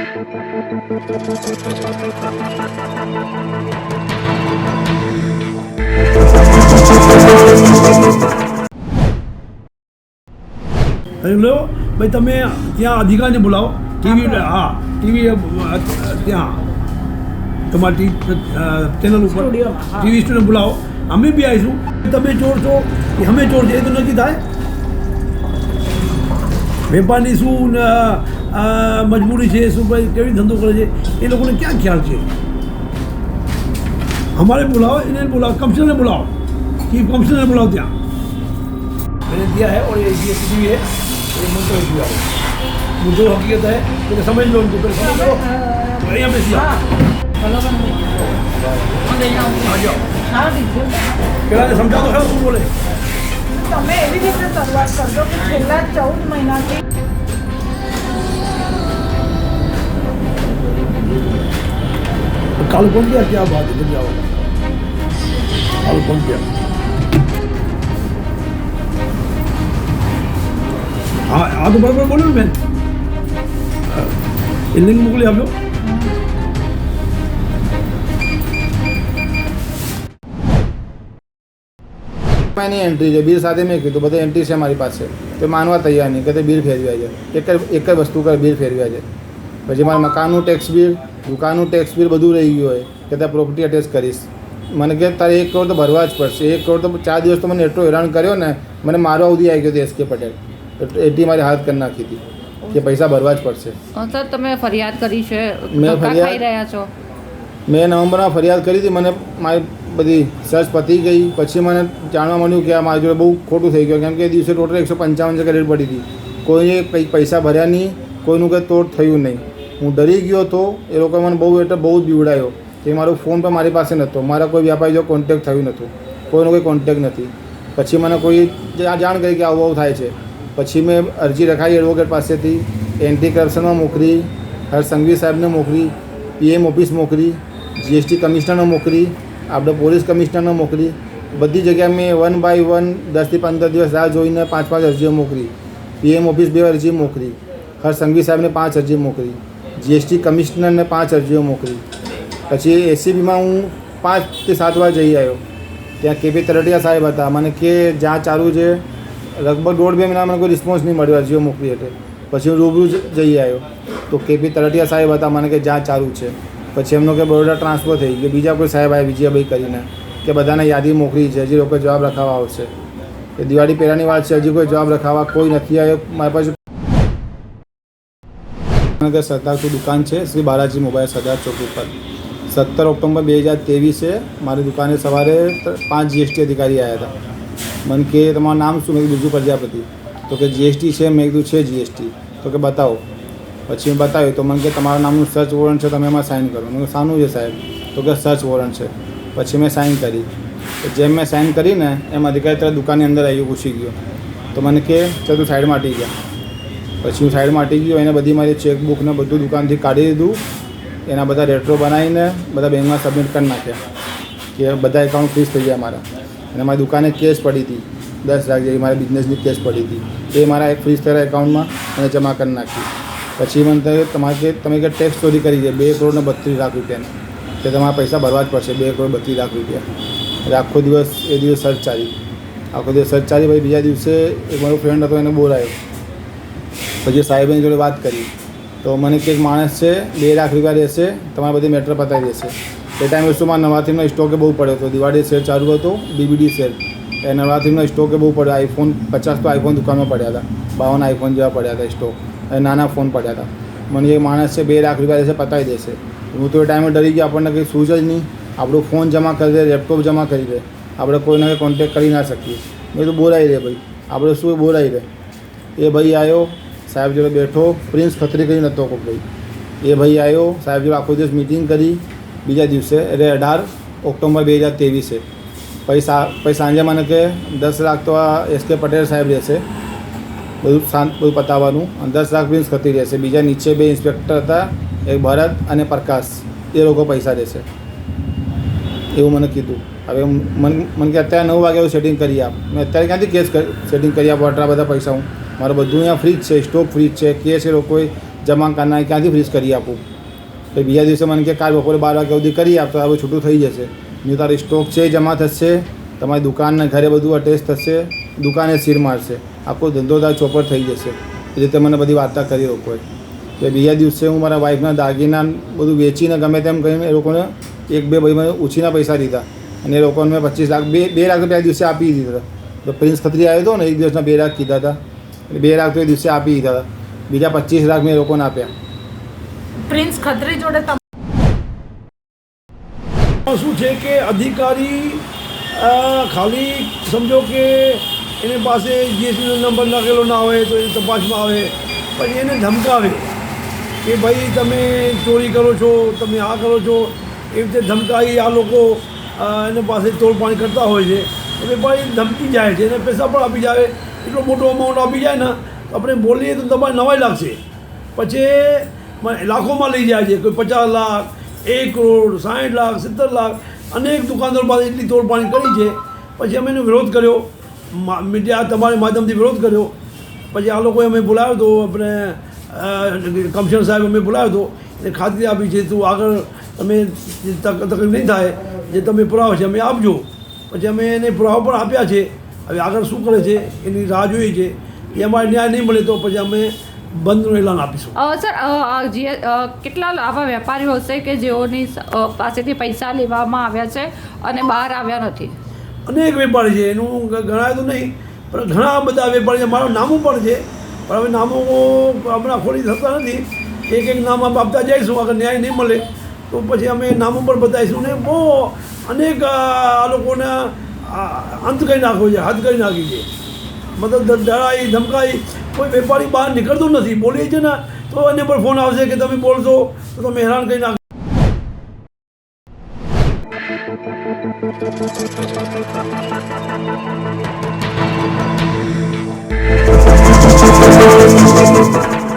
અને લો ભાઈ તમે ત્યાં અધિકારીને બોલાવો. ટીવી હા ટીવી ત્યાં તમારી ચેનલ ઉપર. ટીવી સ્ટુડિયો બોલાવો. અમે બી આવીશું. તમે ચોર છો અમે ચોર છે એ તો નક્કી થાય. વેપારની શું ને, અ, મજબૂરી છે શું ભાઈ કેવી ધંધો કરે છે એ લોકોને ક્યાં ખ્યાલ છે हमारे बुलाओ इन्हें बुलाओ कमिश्नर ने बुलाओ चीफ कमिश्नर ने बुलाओ ત્યાં मैंने दिया है और ये ये भी है ये मुझको दिया है मुझे हकीकत है तो समझ लो उनको फिर समझ लो तो यहाँ पे सिया आ जाओ હા દીધું પેલા ને સમજાવો ખરા શું બોલે તમે એવી રીતે શરૂઆત કરજો કે છેલ્લા ચૌદ મહિનાથી કાલ પહોંચ્યા ક્યાં વાત પંજાબ કાલ પહોંચ્યા હા આ તો બરાબર ને બેન. એલિંગ મોકલી આપ્યો? એની એન્ટ્રી છે બિલ સાથે મેં કીધું બધા એન્ટ્રી છે મારી પાસે. તો માનવા તૈયાર નહીં કે તે બિલ ફેરવ્યા છે એક જ એક જ વસ્તુ કર બિલ ફેરવ્યા છે પછી મારા મકાનનું ટેક્સ બિલ દુકાનનું ટેક્સ બિલ બધું રહી ગયું હોય કે ત્યાં પ્રોપર્ટી અટેચ કરીશ. મને કે તારે એક કરોડ તો ભરવા જ પડશે. એક કરોડ તો ચાર દિવસ તો મને એટલો હેરાન કર્યો ને મને મારવા સુધી આવી ગયો હતો એસ કે પટેલ. એટલી મારી હાથ કરી નાખી હતી કે પૈસા ભરવા જ પડશે. સર તમે ફરિયાદ કરી છે. મેં ફરિયાદ- રહ્યા છો. મેં નવેમ્બરમાં ફરિયાદ કરી હતી મને મારી બધી સર્ચ પતી ગઈ. પછી મને જાણવા મળ્યું કે આ મારી જોડે બહુ ખોટું થઈ ગયું. કેમ કે દિવસે ટોટલ એકસો પંચાવન જગ્યા રેટ પડી હતી. કોઈએ કંઈ પૈસા ભર્યા નહીં. કોઈનું કંઈ તોડ થયું નહીં. હું ડરી ગયો હતો. એ લોકો મને બહુ, એટલે બહુ જ બીવડાયો કે મારો ફોન પણ મારી પાસે નહોતો. મારા કોઈ વ્યાપારી જો કોન્ટેક્ટ થયું નહોતું. કોઈનો કોઈ કોન્ટેક્ટ નથી. પછી મને કોઈ જાણ કરી કે આવું આવું થાય છે. પછી મેં અરજી રખાઈ એડવોકેટ પાસેથી એન્ટી કરપ્શનમાં મોકલી હર સંઘવી સાહેબને મોકલી પીએમ ઓફિસ મોકલી જીએસટી કમિશનરને મોકલી આપણે પોલીસ કમિશનરને મોકલી. બધી જગ્યાએ મેં વન બાય વન દસથી પંદર દિવસ રાહ જોઈને પાંચ પાંચ અરજીઓ મોકલી. પીએમ ઓફિસ બે અરજી મોકલી. હર સંઘવી સાહેબને પાંચ અરજી મોકલી. જીએસટી કમિશનરને પાંચ અરજીઓ મોકલી. પછી એસીબીમાં હું પાંચથી સાત વાર જઈ આવ્યો. ત્યાં કેપી તરટિયા સાહેબ હતા. મને કે જ્યાં ચાલુ છે, લગભગ દોઢ બે મહિના મને કોઈ રિસ્પોન્સ નહીં મળ્યો અરજીઓ મોકલી એટલે. પછી હું રૂબરૂ જઈ આવ્યો. તો કેપી તરટિયા સાહેબ હતા. મને કે જ્યાં ચાલુ છે. પછી એમનો કે બરોડા ટ્રાન્સફર થઈ ગયો. બીજા કોઈ સાહેબ આવ્યા વિજયભાઈ કરીને કે બધાને યાદી મોકલી છે. હજી લોકો જવાબ લખાવવા આવશે. એ દિવાળી પહેલાંની વાત છે, હજી કોઈ જવાબ લખાવવા કોઈ નથી આવ્યો. મારી પાસે નગર સરદારથી દુકાન છે, શ્રી બાલાજી મોબાઈલ સરદાર ચોક ઉપર. સત્તર ઓક્ટોબર બે હજાર ત્રેવીસે મારી દુકાને સવારે પાંચ જીએસટી અધિકારી આવ્યા હતા. મને કે તમારું નામ શું? મેં બીજું પ્રજાપતિ. તો કે જીએસટી છે. મેં કીધું, છે જીએસટી તો કે, બતાવો. પછી મેં બતાવ્યું તો મને કે તમારા નામનું સર્ચ વોરંટ છે, તમે એમાં સાઇન કરો. મેં સાનું છે સાહેબ. તો કે સર્ચ વોરંટ છે. પછી મેં સાઇન કરી. જેમ મેં સાઇન કરીને એમ અધિકારી તરત દુકાનની અંદર આવી પૂછી ગયો. તો મને કે, ચાલ તું સાઈડમાં હટી ગયા. પછી હું સાઈડમાં હટી ગયો, એને બધી મારી ચેકબુક ને બધું દુકાનથી કાઢી દીધું. એના બધા રેટ્રો બનાવીને બધા બેંકમાં સબમિટ કરી નાખ્યા. કે બધા એકાઉન્ટ ફ્રીઝ થઈ ગયા મારા. અને મારી દુકાને કેસ પડી હતી. દસ લાખ જેવી મારા બિઝનેસની કેસ પડી હતી. એ મારા એક ફ્રીઝ થયેલા એકાઉન્ટમાં અને જમા કરી નાખી. પછી મને થયું, તમારે કે તમે કે ટેક્સ ચોરી કરી છે, બે કરોડને બત્રીસ લાખ રૂપિયાની કે તમારા પૈસા ભરવા જ પડશે, બે કરોડ બત્રીસ લાખ રૂપિયા. એટલે આખો દિવસ એ દિવસ સર્ચ ચાલી. આખો દિવસ સર્ચ ચાલી, પછી બીજા દિવસે એક મારો ફ્રેન્ડ હતો, એને બોલાયો. પછી સાહેબની જોડે વાત કરી. તો મને કે એક માણસ છે, બે લાખ રૂપિયા રહેશે તમારે બધી મેટર પતાવી દેશે. એ ટાઈમે શું, મારા નવાથીમનો સ્ટોકે બહુ પડ્યો હતો. દિવાળી શેર ચાલુ હતો બીબીડી શેર એ નવાથીમનો સ્ટોકે બહુ પડ્યો. આઈફોન પચાસ તો આઈફોન દુકાનમાં પડ્યા હતા. બાવન આઈફોન જેવા પડ્યા હતા સ્ટોક નાના ફોન પડ્યા હતા મને એક માણસ છે, બે લાખ રૂપિયા રહેશે પતાવી દેશે. હું તો એ ટાઈમે ડરી ગયો, આપણને કંઈ સૂઝ જ નહીં. આપણું ફોન જમા કરી દે લેપટોપ જમા કરી દે. આપણે કોઈને કંઈ કોન્ટેક્ટ કરી ના શકીએ. મેં તો બોલાવી દે ભાઈ. આપણે શું બોલાવી દે? એ ભાઈ આવ્યો સાહેબ જોડે બેઠો. પ્રિન્સ ખત્રી કરી નહોતો કોઈ ભાઈ. એ ભાઈ આવ્યો સાહેબ જોડે આખો દિવસ મિટિંગ કરી. બીજા દિવસે, એટલે અઢાર ઓક્ટોબર બે હજાર ત્રેવીસે. પછી સા, પછી સાંજે મને કે દસ લાખ તો આ એસ કે પટેલ સાહેબ રહેશે. બધું શાંત, બધું પતાવવાનું. અને દસ લાખ ખત્રી રહેશે. બીજા નીચે બે ઇન્સ્પેક્ટર હતા, એક ભરત અને પ્રકાશ. એ લોકો પૈસા દેશે. એવું મને કીધું. હવે મન, મને કે અત્યારે નવ વાગે એવું સેટિંગ કરી આપ. મેં અત્યારે ક્યાંથી કેસ સેટિંગ કરી આપો આટલા બધા પૈસા હું? મારું બધું અહીંયા ફ્રી છે સ્ટોક ફ્રી છે. કેસ એ લોકોએ જમા કરના ક્યાંથી ફ્રીજ કરી આપું? તો બીજા દિવસે મને કે કાલ બપોરે બાર વાગ્યા સુધી કરી આપતો હવે છૂટું થઈ જશે. નહીં તારી સ્ટોક છે, જમા થશે. તમારી દુકાનને ઘરે બધું અટેચ થશે. દુકાને સીર મારશે. આખો ધંધોદાર ચોપર થઈ જશે. એ રીતે મને બધી વાર્તા કરી લોકોએ. એટલે બીજા દિવસે હું મારા વાઈફના દાગીના બધું વેચીને ગમે તેમ કરીને એ લોકોને એક બે ભાઈ મને ઉછીના પૈસા દીધા. અને એ લોકોને મેં પચીસ લાખ બે બે લાખ રૂપિયા દિવસે આપી દીધા હતા. તો પ્રિન્સ ખત્રી આવ્યો હતો ને એક દિવસના બે લાખ કીધા હતા. એટલે બે લાખ તો એ દિવસે આપી દીધા હતા. બીજા પચીસ લાખ મેં એ લોકોને આપ્યા. પ્રિન્સ ખત્રી જોડે શું છે કે અધિકારી ખાલી સમજો કે એને પાસે જીએસટીનો નંબર નાખેલો ના હોય તો એ તપાસમાં આવે. પછી એને ધમકાવે. કે ભાઈ, તમે ચોરી કરો છો, તમે આ કરો છો એ રીતે ધમકાવી આ લોકો એને પાસે તોડપાણી કરતા હોય છે. એટલે વેપારી ધમકી જાય છે, એને પૈસા પણ આપી જાય. એટલો મોટો અમાઉન્ટ આપી જાય ને, તો આપણે બોલીએ તો તમારે નવાઈ લાગશે. પછી લાખોમાં લઈ જાય છે, કોઈ પચાસ લાખ, એક કરોડ સાઠ લાખ, સિત્તેર લાખ, અનેક દુકાનદારો પાસે એટલી તોડપાણી કરી છે. પછી અમે એનો વિરોધ કર્યો. મીડિયા તમારા માધ્યમથી વિરોધ કર્યો. પછી આ લોકોએ અમે બોલાવ્યો હતો આપણે કમિશનર સાહેબ અમે બોલાવ્યો હતો એને ખાતરી આપી છે, તું આગળ તમે તકલીફ નહીં થાય, જે તમે પુરાવો છે અમે આપજો. પછી અમે એને પુરાવો પણ આપ્યા છે. હવે આગળ શું કરે છે, એની રાહ જોઈએ છે. એ અમારે ન્યાય નહીં મળે તો પછી અમે બંધનું એલાન આપીશું. સર કેટલા આવા વેપારીઓ હશે કે જેઓની પાસેથી પૈસા લેવામાં આવ્યા છે અને બહાર આવ્યા નથી? અનેક વેપારી છે. એનું ગણાય તો નહીં, પણ ઘણા બધા વેપારી છે. મારું નામું પણ છે. પણ હવે નામો હમણાં ખોલી થતા નથી. એક એક નામ આપ, આપતા જઈશું. આગળ ન્યાય નહીં મળે તો પછી અમે નામો પણ બતાવીશું. ને બહુ અનેક આ લોકોને અંત કરી નાખ્યો છે, હાથ કરી નાખી છે. મતલબ ડરાઈ ધમકાઈ, કોઈ વેપારી બહાર નીકળતો નથી. બોલીએ છે ને, તો એને પણ ફોન આવશે કે તમે બોલશો, તો તમે હેરાન કરી નાખો Thank you.